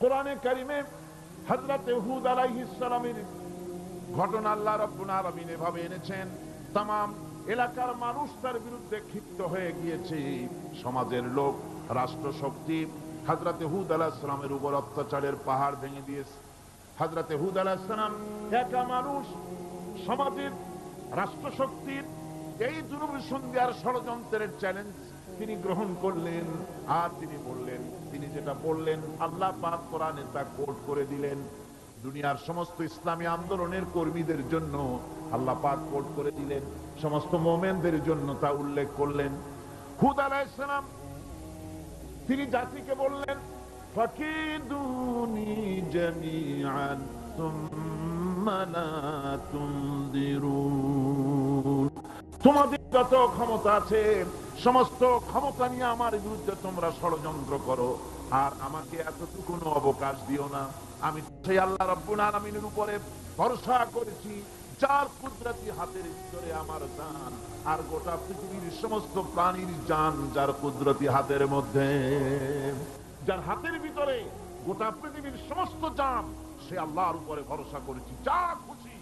কোরআনে কারিমে হযরত হুদ আলাইহিস ঘটনা আল্লাহ রব্বুল আলামিন এভাবে এনেছেন তাম এলাকার মানুষ তার বিরুদ্ধে ক্ষিপ্ত হয়ে গিয়েছে। সমাজের লোক রাষ্ট্র শক্তি হজরতে হুদ আলাহ সালামের উপর অত্যাচারের পাহাড় ভেঙে দিয়েছে। হজরতে হুদ আলাহ সালাম একা মানুষ, সমাজের রাষ্ট্র শক্তির এই দুর্বিসন্ধিয়ার ষড়যন্ত্রের চ্যালেঞ্জ তিনি গ্রহণ করলেন, আর তিনি বললেন, তিনি যেটা বললেন, আল্লাহ পাক কোরআনে তা কোট করে দিলেন। দুনিয়ার সমস্ত ইসলামী আন্দোলনের কর্মীদের জন্য আল্লাহ পাক কোট করে দিলেন। সমস্ত মোমেনদের জন্য তা উল্লেখ করলেন। হুদ আলাইসালাম তিনি জাতিকে বললেন তোমাদের যত ক্ষমতা আছে সমস্ত ক্ষমতা নিয়ে আমার বিরুদ্ধে তোমরা ষড়যন্ত্র করো। আর আমাকে এতটুকু অবকাশ দিও না। আমি সেই আল্লাহ রব্বুল আলামিনের উপরে ভরসা করেছি, যার কুদরতি হাতের ভিতরে আমার জান, আর গোটা পৃথিবীর সমস্ত প্রাণীর জান যার কুদরতি হাতের মধ্যে। যার হাতের ভিতরে গোটা পৃথিবীর সমস্ত জান, সে আল্লাহর উপরে ভরসা করেছি। যা খুশি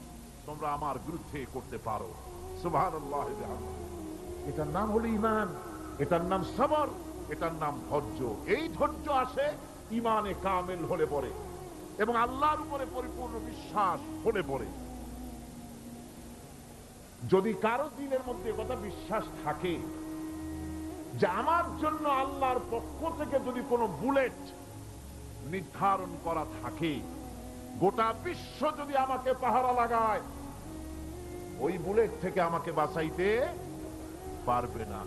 তোমরা আমার বিরুদ্ধে করতে পারো। সুবহানাল্লাহ এটার নাম হলো ইমান এটার নাম সবর এটার নাম ধৈর্য। এই ধৈর্য আসে ইমানে কামেল হলে পরে এবং আল্লাহর উপরে পরিপূর্ণ বিশ্বাস হলে পরে। যদি কারও দিনের মধ্যে কথা বিশ্বাস থাকে যে আমার জন্য আল্লাহর পক্ষ থেকে যদি কোনো বুলেট নির্ধারণ করা থাকে, গোটা বিশ্ব যদি আমাকে পাহারা লাগায়, ওই বুলেট থেকে আমাকে বাঁচাইতে পারবে না।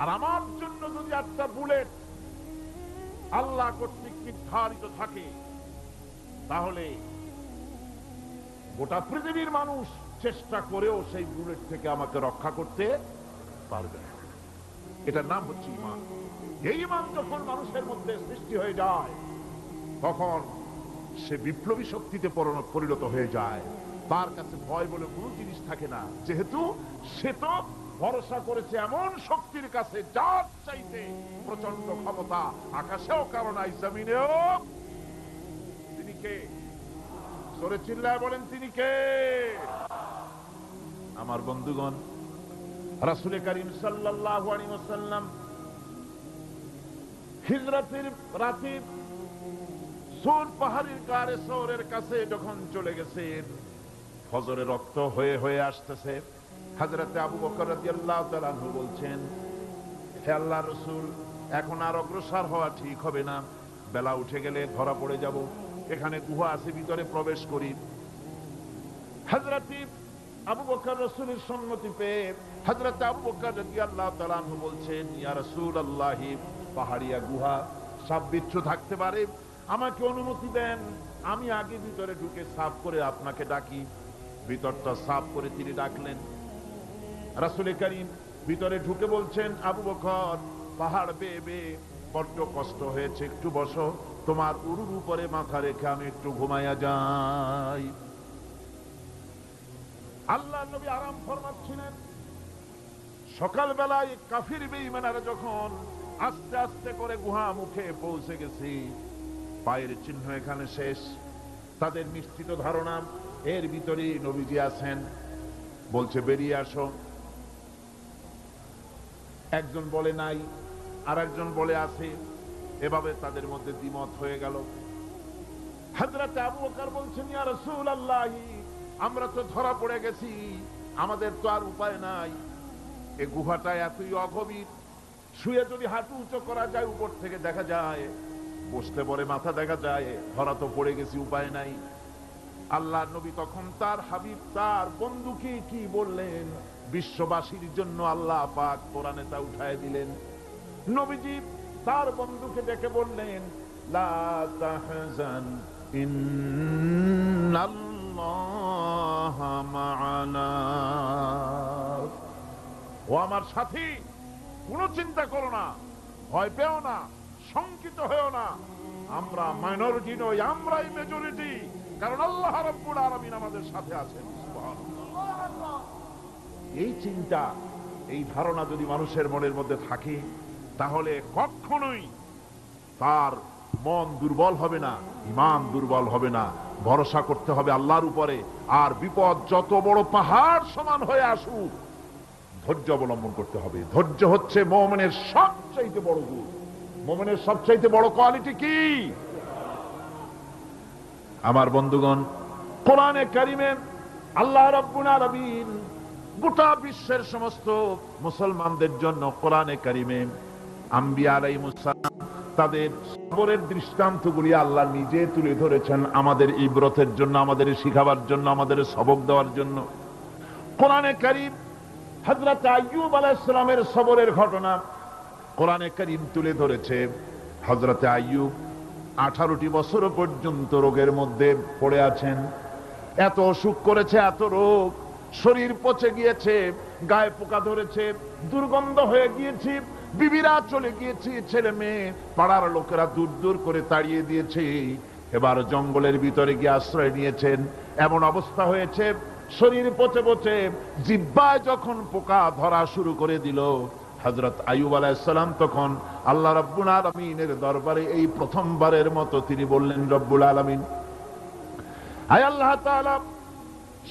আর আমার জন্য যদি একটা বুলেট আল্লাহ কর্তৃক নির্ধারিত থাকে, তাহলে গোটা পৃথিবীর মানুষ চেষ্টা করেও সেই বুলেট থেকে আমাকে রক্ষা করতে পারবে না। এটার নাম হচ্ছে ইমান এই ইমান যখন মানুষের মধ্যে সৃষ্টি হয়ে যায়, তখন সে বিপ্লবী শক্তিতে পরিণত হয়ে যায়। তার কাছে ভয় বলে কোনো জিনিস থাকে না। যেহেতু সে তো ভরসা করেছে এমন শক্তির কাছে, যার চাইতে প্রচণ্ড ক্ষমতা আকাশেও, কারণ নাই জমিনেও। তিনি কে? জোরে চিল্লায় বলেন, তিনি কে? আমার বন্ধুগণ, রাসুল করিম ওয়াসাল্লাম হিজরতের রাতে সোর পাহাড়ের কারে সৌরের কাছে যখন চলে গেছেন, ফজরে রক্ত হয়ে হয়ে আসতেছে। হাজরতে আবু বকর রাদিয়াল্লাহু তাআলা আনহু বলছেন, হে আল্লাহ রসুল, এখন আর অগ্রসর হওয়া ঠিক হবে না। বেলা উঠে গেলে ধরা পড়ে যাব। এখানে গুহা আছে, ভিতরে প্রবেশ করি। হাজরাতি আবু বকর রসুলের সম্মতি পেয়ে হাজরত আবু বকর তাআলা আনহু বলছেন, ইয়া রসুল রাসূলুল্লাহি, পাহাড়িয়া গুহা, সাপ বিচ্ছু থাকতে পারে। আমাকে অনুমতি দেন, আমি আগে ভিতরে ঢুকে সাফ করে আপনাকে ডাকি। ভিতরটা সাফ করে তিনি ডাকলেন। রাসুল করিম ভিতরে ঢুকে বলছেন, আবু বকর, পাহাড় বেয়ে বেয়ে বড্ড কষ্ট হয়েছে। একটু বসো, তোমার উরুর উপরে মাথা রেখে আমি একটু ঘুমাইয়া যাই। আল্লাহ নবী আরাম ফরমাচ্ছিলেন। সকালবেলায় কাফির বেঈমানারা যখন আস্তে আস্তে করে গুহা মুখে পৌঁছে গেছি, পায়ের চিহ্ন এখানে শেষ। তাদের নিশ্চিত ধারণা, এর ভিতরে নবীজি আছেন। বলছে, বেরিয়ে আসো। একজন বলে নাই আর একজন বলে আছে, এভাবে তাদের মধ্যে দ্বিমত হয়ে গেল। হাজরাতে আবু বলছেন আমরা তো ধরা পড়ে গেছি, আমাদের তো আর উপায় নাই। এ গুহাটা এতই অগভীর, শুয়ে যদি হাঁটু উঁচু করা যায়, উপর থেকে দেখা যায়, বসতে পরে মাথা দেখা যায়, ধরা তো পড়ে গেছি, উপায় নাই। আল্লাহ নবী তখন তার হাবিব, তার বন্ধুকে কি বললেন? বিশ্ববাসীর জন্য আল্লাহ পাক কোরআনে তা উঠায় দিলেন। নবীজি তার বন্ধুকে ডেকে বললেন ও আমার সাথী, কোনো চিন্তা করো না, ভয় পেও না, শঙ্কিত হয়েও না। আমরা মাইনরিটি নই, আমরাই মেজরিটি কারণ আল্লাহ রাব্বুল আলামিন আমাদের সাথে আছেন। এই চিন্তা, এই ধারণা যদি মানুষের মনের মধ্যে থাকে, তাহলে কখনোই তার মন দুর্বল হবে না, ইমান দুর্বল হবে না। ভরসা করতে হবে আল্লাহর উপরে, আর বিপদ যত বড় পাহাড় সমান হয়ে আসুক, ধৈর্য অবলম্বন করতে হবে। ধৈর্য হচ্ছে মোমেনের সবচাইতে বড় গুণ। মোমেনের সবচাইতে বড় কোয়ালিটি কি? আমার বন্ধুগণ, কোরআনে কারিমে আল্লাহ রব্বুল আলামিন গোটা বিশ্বের সমস্ত মুসলমানদের জন্য কোরআনে কারিমে আম্বিয়া আলাইহিস তাদের সবরের দৃষ্টান্তগুলি আল্লাহ নিজে তুলে ধরেছেন আমাদের ইব্রতের জন্য, আমাদের শিখাবার জন্য, আমাদের সবক দেওয়ার জন্য। কোরআনে কারিম হযরত আইয়ুব আলাইহিস সবরের ঘটনা কোরআনে কারিম তুলে ধরেছে হযরত আইয়ুব আঠারোটি বছর পর্যন্ত রোগের মধ্যে পড়ে আছেন। এত অসুখ করেছে, এত রোগ। শরীর পচে গিয়েছে, গায়ে পোকা ধরেছে, দুর্গন্ধ হয়ে গিয়েছে, বিবিরা চলে গিয়েছি ছেলে মেয়ে। পাড়ার লোকেরা দূর দূর করে তাড়িয়ে দিয়েছে। এবার জঙ্গলের ভিতরে গিয়ে আশ্রয় নিয়েছেন। এমন অবস্থা হয়েছে, শরীর পচে পচে, জিব্বায় যখন পোকা ধরা শুরু করে দিল হজরত আয়ুব আলাইসালাম তখন আল্লাহ রব্বুল আলমিনের দরবারে এই প্রথমবারের মতো তিনি বললেন, রব্বুল আলমিন আয় আল্লাহ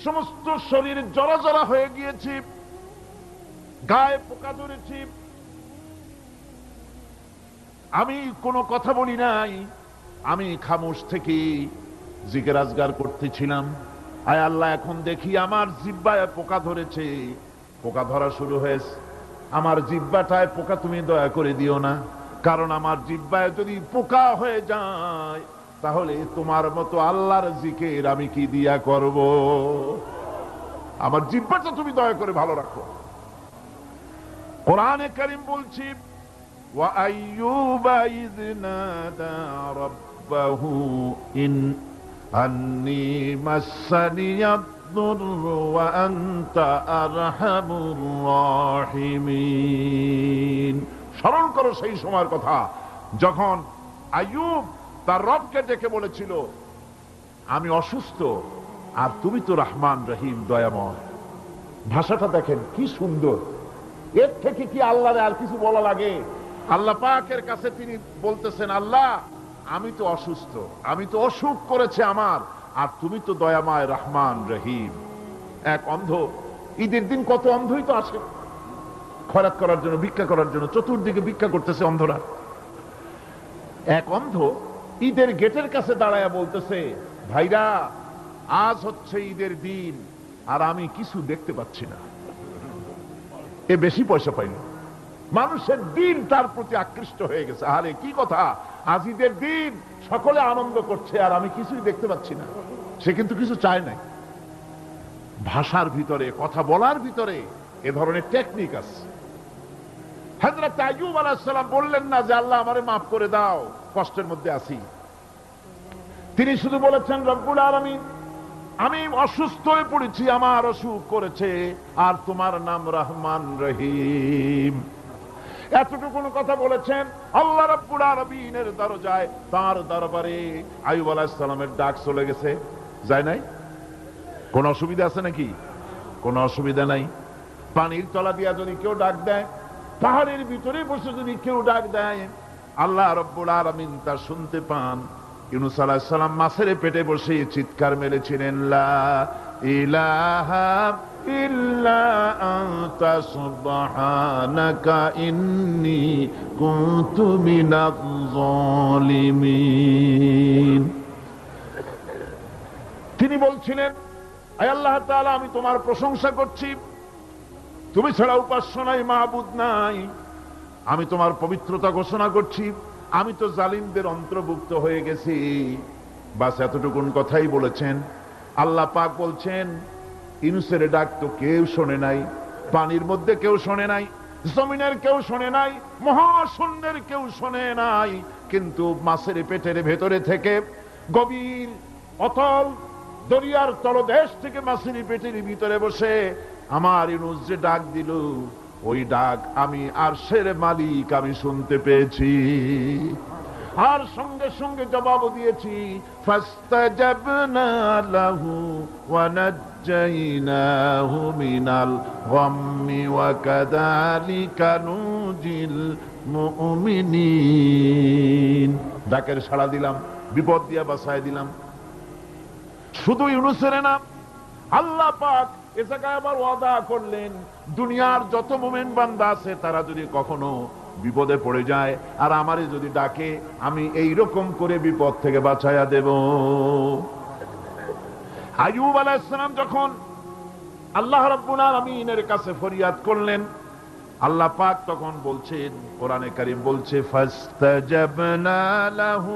সমস্ত শরীর জরা জরা হয়ে গিয়েছি, গায়ে পোকা ধরেছি, আমি কোনো কথা বলি নাই, আমি খামোশ থেকে জিকের আজগার করতেছিলাম। আয় আল্লাহ, এখন দেখি আমার জিব্বায় পোকা ধরেছে, পোকা ধরা শুরু হয়েছে। আমার জিব্বাটায় পোকা তুমি দয়া করে দিও না কারণ আমার জিব্বায় যদি পোকা হয়ে যায় তাহলে তোমার মতো আল্লাহর জিকের আমি কি দিয়া করব আমার জিব্বাটা তুমি দয়া করে ভালো রাখো কোরআনে করিম বলছি وأيوب إذ نادى ربه إن أني مسني الضر وأنت أرحم الراحمين স্মরণ করো সেই সময়ের কথা যখন আয়ুব তার রবকে ডেকে বলেছিল আমি অসুস্থ আর তুমি তো রহমান রহিম দয়াময় ভাষাটা দেখেন কি সুন্দর এর থেকে কি আল্লাহরে আর কিছু বলা লাগে আল্লাহ পাকের কাছে তিনি বলতেছেন আল্লাহ আমি তো অসুস্থ আমি তো অসুখ করেছে আমার আর তুমি তো দয়াময় রহমান রহিম। এক অন্ধ, ঈদের দিন কত অন্ধই তো আসে। খরাত করার জন্য, ভিক্ষা করার জন্য, চতুর্দিকে ভিক্ষা করতেছে অন্ধরা। এক অন্ধ ঈদের গেটের কাছে দাঁড়ায় বলতেছে, ভাইরা, আজ হচ্ছে ঈদের দিন, আর আমি কিছু দেখতে পাচ্ছি না। এ বেশি পয়সা পাইল মানুষের দিন তার প্রতি আকৃষ্ট হয়ে গেছে। আরে, কি কথা? আজ ঈদের দিন সকলে আনন্দ করছে আর আমি কিছুই দেখতে পাচ্ছি না। সে কিন্তু কিছু চায় নাই। ভাষার ভিতরে, কথা বলার ভিতরে এ ধরনের টেকনিক আছে। আইয়ুব আলাইসালাম বললেন না যে, আল্লাহ আমারে মাফ করে দাও, কষ্টের মধ্যে আছি। তিনি শুধু বলেছেন, রব্বুল আলমিন, আমি অসুস্থ হয়ে পড়েছি, আমার অসুখ করেছে, আর তোমার নাম রহমান রহিম। এতটুকুন কথা বলেছেন? আল্লাহ রব্বুল আলমিনের দরজায় তার দরবারে আইব আলাহিসাল্লামের ডাক চলে গেছে। যায় নাই? কোন অসুবিধা আছে নাকি? কোন অসুবিধা নাই। পানির তলা দিয়া যদি কেউ ডাক দেয়, পাহাড়ের ভিতরে বসে যদি কেউ ডাক দেয়, আল্লাহ রব্বুল আলমিন তা শুনতে পান। ইউনুস আলাহ সাল্লাম মাছের পেটে বসে চিৎকার মেরেছিলেন লা ইলাহা ইল্লা আনতা সুবহানাকা ইন্নী কুনতু মিনাজ জালিমিন তিনি বলছিলেন, আয় আল্লাহ তাআলা, আমি তোমার প্রশংসা করছি। তুমি ছাড়া উপাস্য নাই মাহবুদ নাই। আমি তোমার পবিত্রতা ঘোষণা করছি। আমি তো জালিমদের অন্তর্ভুক্ত হয়ে গেছি। বাস এতটুকুন কথাই বলেছেন। আল্লাহ পাক বলছেন ইনুসের ডাক তো কেউ শোনে নাই, পানির মধ্যে কেউ শোনে নাই, জমিনের কেউ শোনে নাই, মহাশূন্যের কেউ শোনে নাই, কিন্তু মাছের পেটের ভেতরে থেকে গভীর, অতল দরিয়ার তলদেশ থেকে মাছের পেটের ভিতরে বসে আমার ইনুস যে ডাক দিল, ওই ডাক আমি আর সের মালিক আমি শুনতে পেয়েছি। আর সঙ্গে সঙ্গে জবাব দিয়েছি, ফাস্তাজাবনা লাহু ওয়া নাজ্জাইনাহু মিনাল গাম্মি ওয়া কাযালিকা المؤمنين ডাকের সাড়া দিলাম বিপদ দিয়া বাসায় দিলাম শুধু ইউনুসের না আল্লাহ পাক এ জায়গায় আবার ওয়াদা করলেন দুনিয়ার যত মোমেন বান্দা আছে তারা যদি কখনো বিপদে পড়ে যায় আর আমারে যদি ডাকে আমি এই রকম করে বিপদ থেকে বাঁচাইয়া দেব আয়ুব আলাহিসাম যখন আল্লাহ রব্বুল আলমিনের কাছে ফরিয়াদ করলেন, আল্লাহ পাক তখন বলছেন, কোরআনে কারিম বলছে, ফাস্তাজাবনা লাহু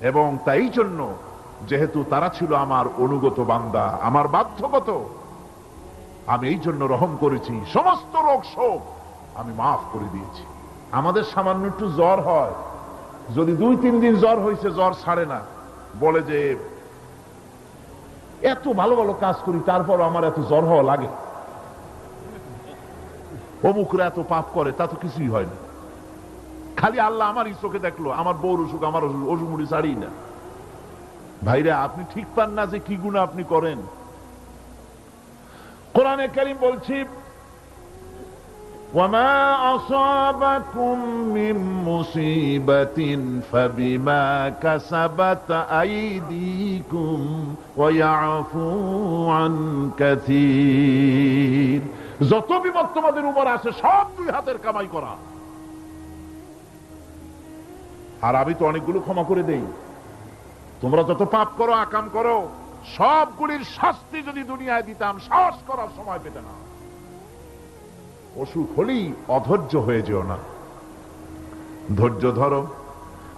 এবং তাই জন্য যেহেতু তারা ছিল আমার অনুগত বান্দা, আমার বাধ্যগত, আমি এই জন্য রহম করেছি, সমস্ত রোগ শোক আমি মাফ করে দিয়েছি। আমাদের সামান্য একটু জ্বর হয়। যদি দুই, তিন দিন জ্বর হয়েছে, জ্বর ছাড়ে না। বলে যে, এত ভালো ভালো কাজ করি, তারপর আমার এত জ্বর হওয়া লাগে। অমুকরা এত পাপ করে, তা তো কিছুই হয় না। খালি আল্লাহ আমার চোখে দেখলো আমার বউর অসুখ আমার অসুখ অসুখ মুড়ি ছাড়ি না ভাইরা আপনি ঠিক পান না যে কি গুণ আপনি করেন কোরআনে কারিম বলছি وما أصابكم من مصيبة فبما كسبت أيديكم ويعفو عن كثير যত বিপদ তোমাদের উপর আছে সব দুই হাতের কামাই করা আর আমি তো অনেকগুলো ক্ষমা করে দেই তোমরা যত পাপ করো আকাম করো সবগুলির শাস্তি যদি দুনিয়ায় দিতাম সাহস করার সময় পেতে না অসুখ হলেই অধৈর্য হয়ে যেও না ধৈর্য ধরো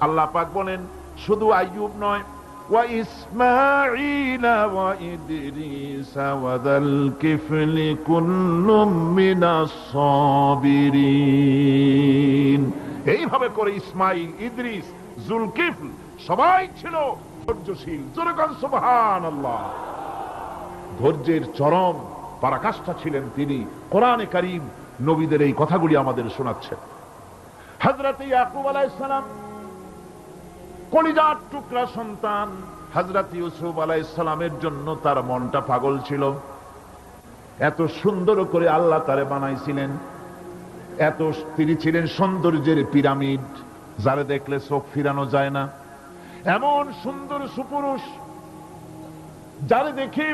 আল্লাহ পাক বলেন শুধু আইয়ুব নয় وإسماعيل وإدريس وذا الكفل كل من الصابرين এইভাবে করে ইসমাইল, ইদ্রিস, জুলকিফল, সবাই ছিল ধৈর্যশীল। জোরকান সুবহান আল্লাহ ধৈর্যের চরম পরাকাষ্ঠা ছিলেন তিনি। কোরআনে কারিম নবীদের এই কথাগুলি আমাদের শোনাচ্ছেন। তার মনটা পাগল ছিল। এত সুন্দর করে আল্লাহ তারে বানাইছিলেন। এত তিনি ছিলেন সৌন্দর্যের পিরামিড, যারা দেখলে চোখ ফিরানো যায় না। এমন সুন্দর সুপুরুষ, যারে দেখি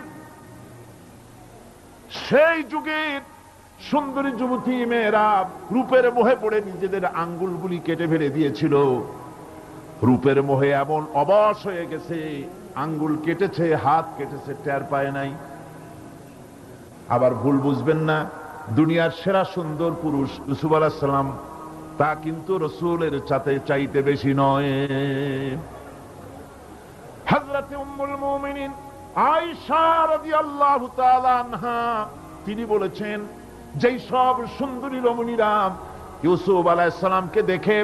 সেই যুগের সুন্দরী যুবতী মেয়েরা রূপের মোহে পড়ে নিজেদের আঙ্গুলগুলি কেটে ফেলে দিয়েছিল। রূপের মোহে এমন অবশ হয়ে গেছে, আঙ্গুল কেটেছে, হাত কেটেছে, টের পায় নাই। আবার ভুল বুঝবেন না দুনিয়ার সেরা সুন্দর পুরুষ ইউসুফ আলাহিসাল্লাম তা কিন্তু রসুলের চাতে চাইতে বেশি নয়। তিনি বলেছেন, যেই সব সুন্দরী রমণীরা ইউসুফ আলাইসালামকে দেখে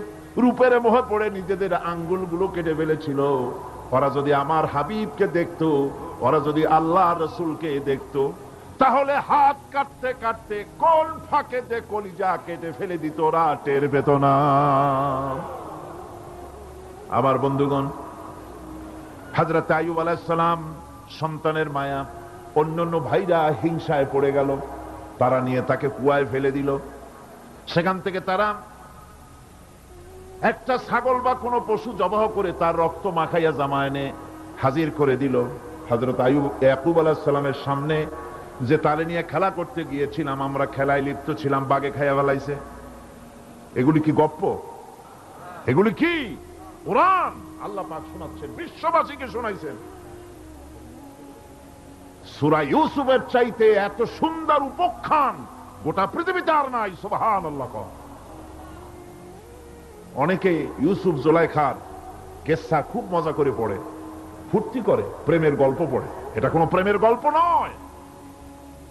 রূপের মোহে পড়ে নিজেদের আঙ্গুলগুলো কেটে ফেলেছিল। ওরা যদি আমার হাবিবকে দেখতো, ওরা যদি আল্লাহ রসুলকে দেখতো তাহলে হাত কাটতে কাটতে কোন ফাঁকে দে কলিজা কেটে ফেলে দিত ওরা টের পেত না আমার বন্ধুগণ হাজরত আয়ুব আলাইসালাম সন্তানের মায়া, অন্যান্য ভাইরা হিংসায় পড়ে গেল। তারা নিয়ে তাকে কুয়ায় ফেলে দিল। সেখান থেকে তারা একটা ছাগল বা কোনো পশু জবাহ করে তার রক্ত মাখাইয়া জামায়নে হাজির করে দিল। হজরত আয়ুব ইয়াকুব আলাহিসাল্লামের সামনে যে তালে নিয়ে খেলা করতে গিয়েছিলাম, আমরা খেলায় লিপ্ত ছিলাম, বাগে খাইয়া ফেলাইছে। এগুলি কি গপ্প? এগুলি কি? কোরআন? আল্লাহ পাক শোনাচ্ছেন, বিশ্ববাসীকে শোনাইছেন। সুরা ইউসুফের চাইতে এত সুন্দর উপখ্যান গোটা পৃথিবীতে আর নাই সুবহান আল্লাহ। অনেকে ইউসুফ, জোলাইখার কেসা খুব মজা করে পড়ে, ফুর্তি করে, প্রেমের গল্প পড়ে। এটা কোনো প্রেমের গল্প নয়।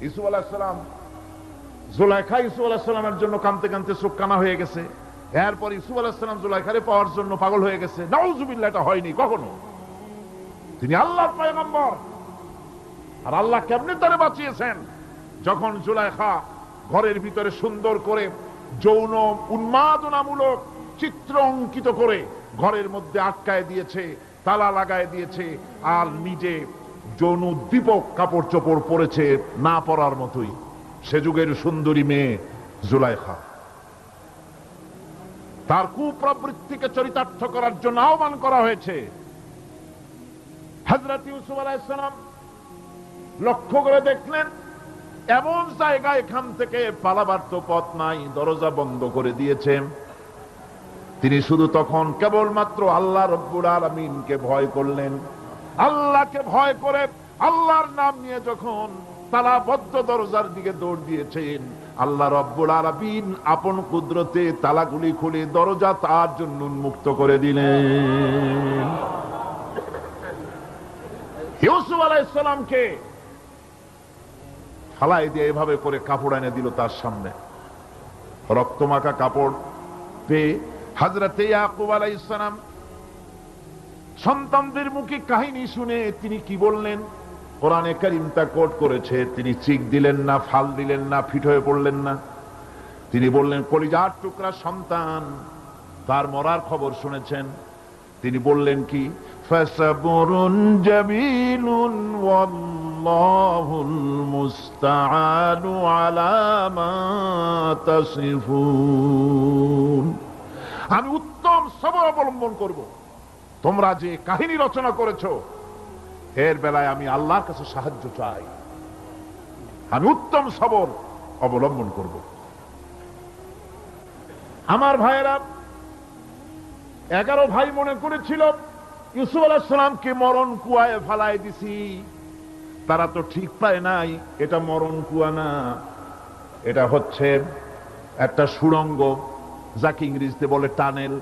ইসুফ আলাহিসাম জোলাইখা আলাহিসামের জন্য কানতে কানতে চোখ কানা হয়ে গেছে। এরপর আলাহিসাম জুলাইখারে পাওয়ার জন্য পাগল হয়ে গেছে। হয়নি কখনো। তিনি পয়গম্বর। আর আল্লাহ কেমনে বাঁচিয়েছেন? যখন ঘরের ভিতরে সুন্দর করে যৌন উন্মাদনামূলক চিত্র অঙ্কিত করে ঘরের মধ্যে আটকায় দিয়েছে, তালা লাগায় দিয়েছে, আর নিজে যৌন উদ্দীপক কাপড় চোপড় পরেছে না পরার মতোই। সে যুগের সুন্দরী মেয়ে জুলাইখা। তার কুপ্রবৃত্তিকে চরিতার্থ করার জন্য আহ্বান করা হয়েছে। হজরত ইউসুফ আলাইসালাম লক্ষ্য করে দেখলেন, এমন জায়গা এখান থেকে পালাবার তো পথ নাই, দরজা বন্ধ করে দিয়েছে। তিনি শুধু তখন কেবলমাত্র আল্লাহ রব্বুল আলমিনকে ভয় করলেন। আল্লাহকে ভয় করে আল্লাহর নাম নিয়ে যখন তালাবদ্ধ দরজার দিকে দৌড় দিয়েছেন, আল্লাহ রব্বুল আলমিন আপন কুদরতে তালাগুলি খুলে দরজা তার জন্য উন্মুক্ত করে দিলেন। ইউসুফ ফালাই দিয়ে এভাবে করে কাপড় এনে দিল তার সামনে। রক্তমাখা কাপড় পেয়ে হাজরাতে ইয়াকুব আলাইসালাম সন্তানদের মুখে কাহিনী শুনে তিনি কি বললেন? কোরআনে কারিম তা কোট করেছে, তিনি চিক দিলেন না, ফাল দিলেন না, ফিট হয়ে পড়লেন না। তিনি বললেন, কলিজার টুকরা সন্তান। তার মরার খবর শুনেছেন। তিনি বললেন কি? আমি উত্তম সবর অবলম্বন করব। তোমরা যে কাহিনী রচনা করেছ, এর বেলায় আমি আল্লাহর কাছে সাহায্য চাই। আমি উত্তম সবর অবলম্বন করব। আমার ভাইয়েরা, এগারো ভাই মনে করেছিল, ইউসুফ আলাহিসামকে মরণ কুয়ায় ফালাই দিছি। তারা তো ঠিক পায় নাই, এটা মরণ কুয়া না। এটা হচ্ছে একটা সুড়ঙ্গ, যাকে ইংরেজিতে বলে টানেল।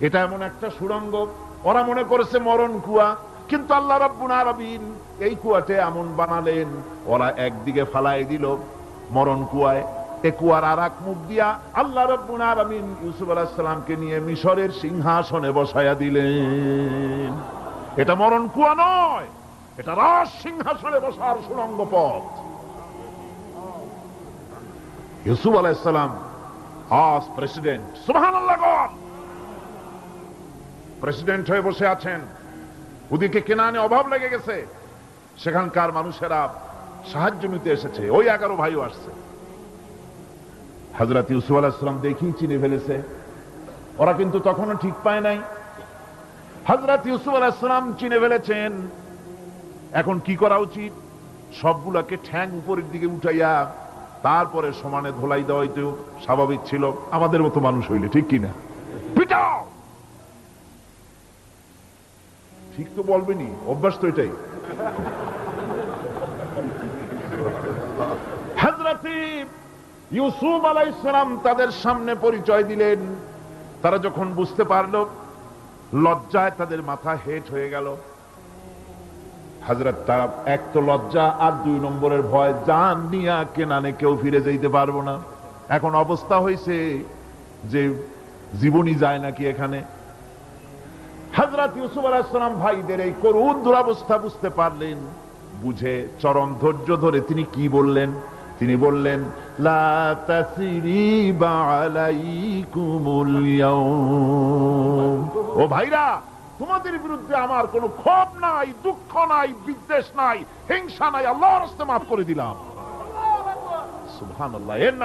এটা এমন একটা সুড়ঙ্গ ওরা মনে করেছে মরণ কুয়া, কিন্তু আল্লাহ রব্বুল আলামিন এই কুয়াতে এমন বানালেন। ওরা একদিকে ফালাই দিল মরণ কুয়ায় কুয়ার আর এক মুখ দিয়া আল্লাহ ইউসুফ আলাইহিস সালামকে নিয়ে মিশরের সিংহাসনে দিলেন। এটা মরণ কুয়া নয়, এটা রাজ সিংহাসনে বসার সুরঙ্গ পথ। ইউসুফ আলাইহিস সালাম, আজ প্রেসিডেন্ট গড প্রেসিডেন্ট হয়ে বসে আছেন। ওদিকে কেনানে অভাব লেগে গেছে। সেখানকার মানুষেরা সাহায্য নিতে এসেছে। ওই এগারো ভাইও আসছে। হাজরত ইউসুফ আলাহিসাম দেখেই চিনে ফেলেছে। ওরা কিন্তু তখনও ঠিক পায় নাই। হাজরত ইউসুফ আলাহিসাম চিনে ফেলেছেন। এখন কি করা উচিত? সবগুলাকে ঠ্যাং উপরের দিকে উঠাইয়া তারপরে সমানে ধোলাই দেওয়াই তো স্বাভাবিক ছিল। আমাদের মতো মানুষ হইলে, ঠিক কিনা? বলবেনি অভ্যাস তো এটাই। ইউসুফ আলাইসালাম তাদের সামনে পরিচয় দিলেন। তারা যখন বুঝতে পারল, লজ্জায় তাদের মাথা হেট হয়ে গেল। হাজরত তারা, এক তো লজ্জা আর দুই নম্বরের ভয়, জান নিয়া কেনানে কেউ ফিরে যেতে পারব না। এখন অবস্থা হয়েছে যে জীবনই যায় নাকি এখানে। হাজরত ইউসুফ আলাহিসাম ভাইদের এই করুণ দুরাবস্থা বুঝতে পারলেন, বুঝে, চরম ধৈর্য ধরে তিনি কি বললেন? তিনি বললেন ও ভাইরা, তোমাদের বিরুদ্ধে আমার কোনো ক্ষোভ নাই, দুঃখ নাই, বিদ্বেষ নাই, হিংসা নাই, আল্লাহর মাফ করে দিলাম। সুবহানাল্লাহ, এর